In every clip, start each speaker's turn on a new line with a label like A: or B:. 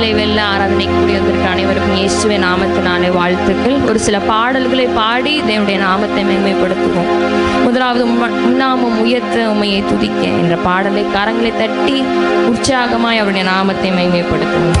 A: காலை வெள்ள ஆராதனைக்குரிய வந்திருக்கிற அனைவருக்கும் இயேசுவை நாமத்தினாலே வாழ்த்துக்கள். ஒரு சில பாடல்களை பாடி தேவனுடைய நாமத்தை மேன்மைப்படுத்துவோம். முதலாவது உண்ணாமும் உயர்த்த உண்மையை துதிக்க என்ற பாடலை கரங்களை தட்டி உற்சாகமாய் அவருடைய நாமத்தை மேன்மைப்படுத்துவோம்.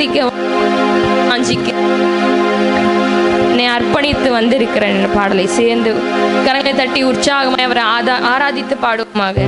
A: சன்னதிக்கு வாஞ்சிக்க அர்ப்பணித்து வந்திருக்கிறேன் பாடலை சேர்ந்து கரங்களை தட்டி உற்சாகமாய் அவரை ஆதா ஆராதித்து பாடுவோமாக.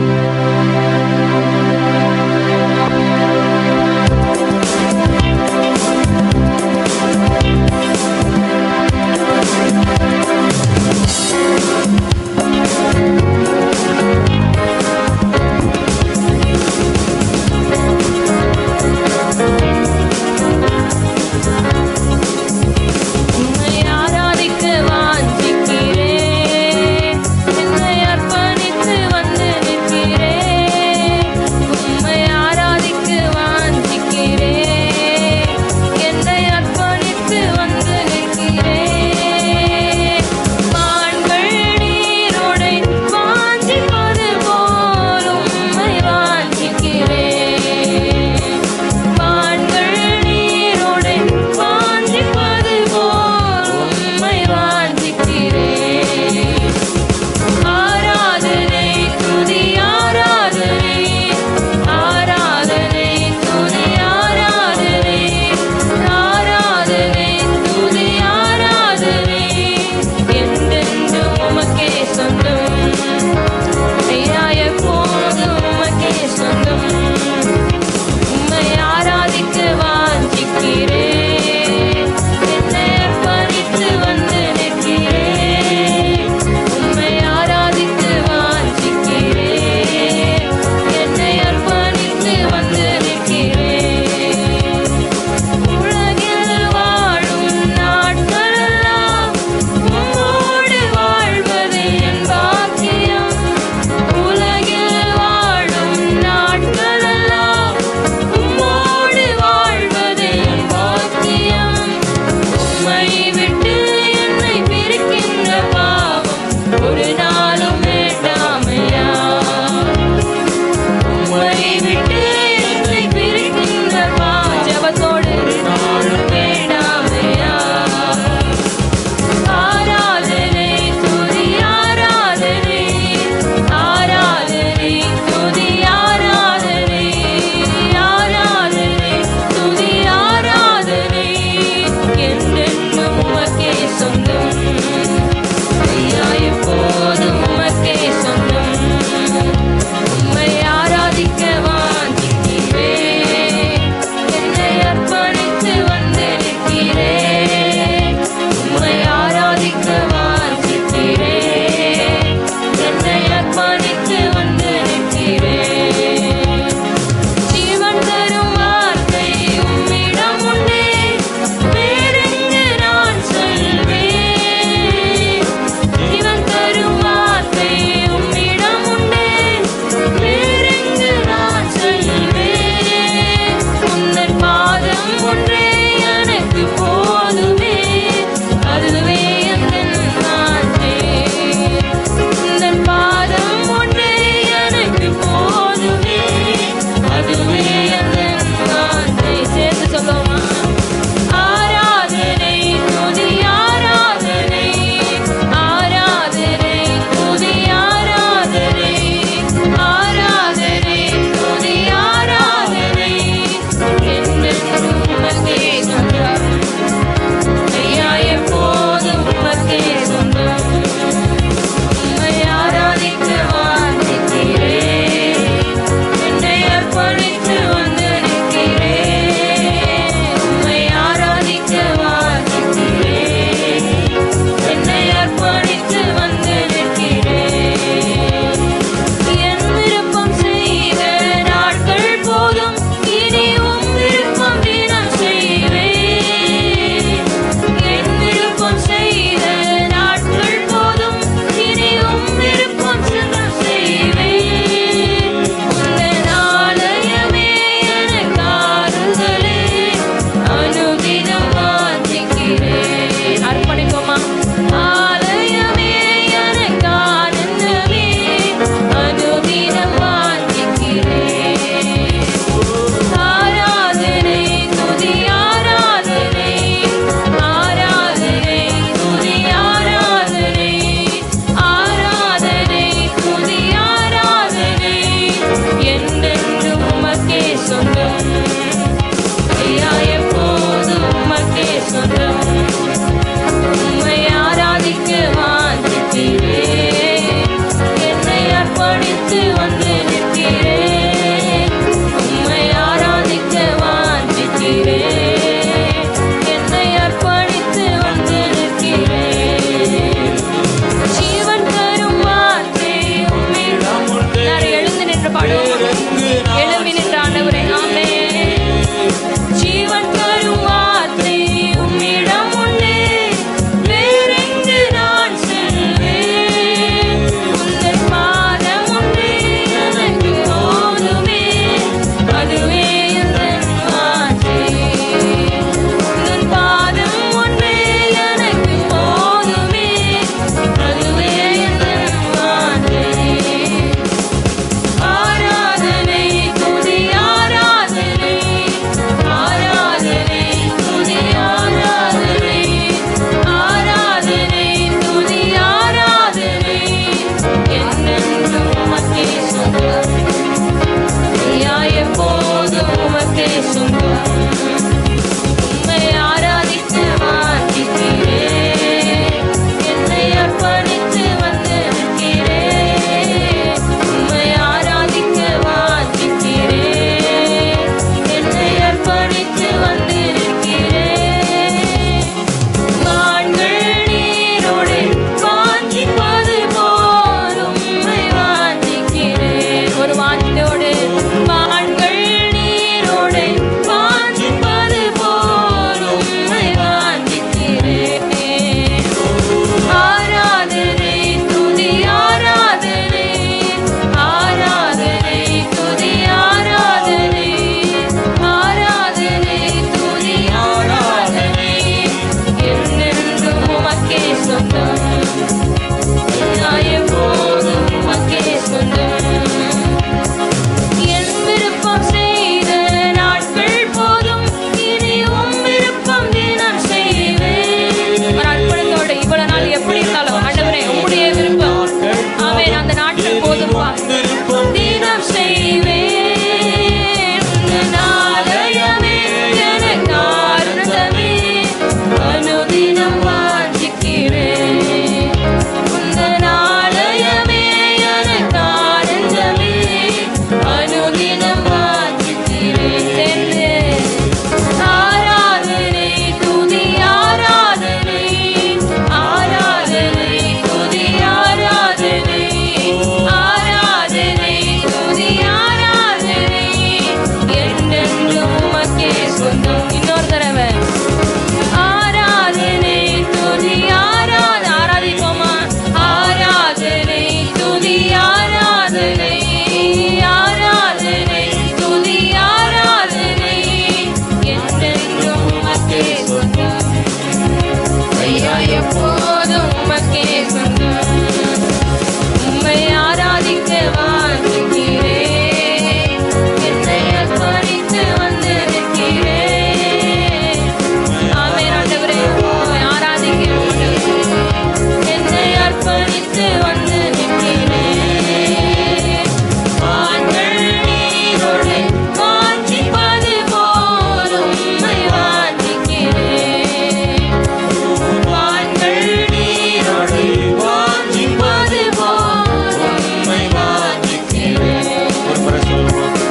A: es un don.